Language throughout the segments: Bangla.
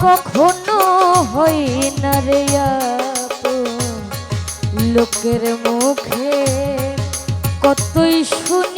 কখনো হই নারিয়া লোকের মুখে কতই শুনি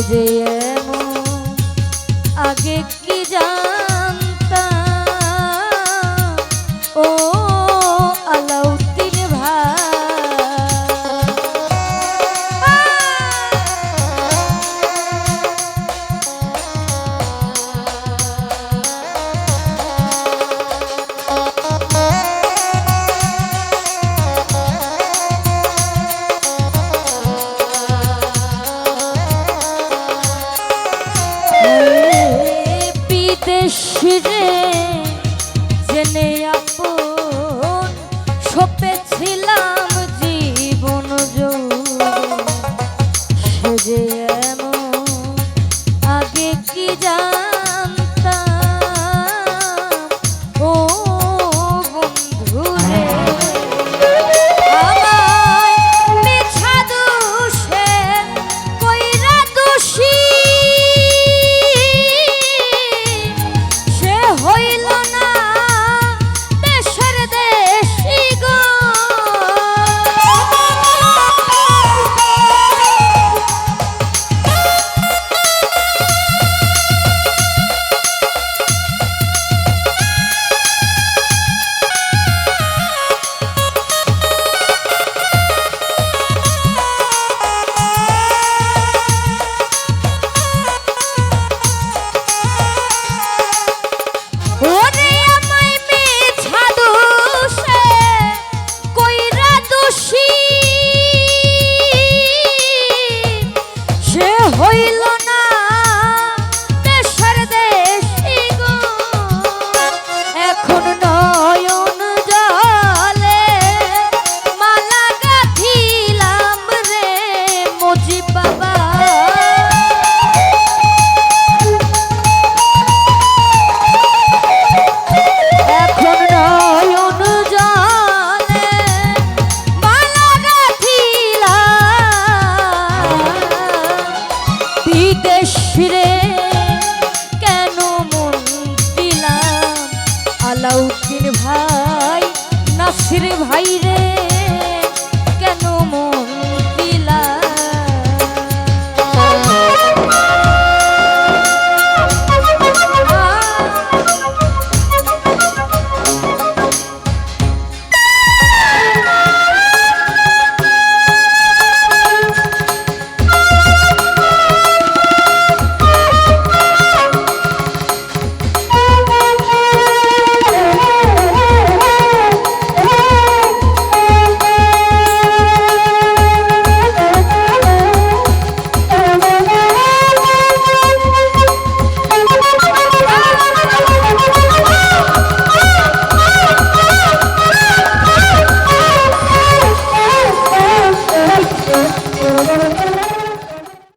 যে বেশি রে জেনে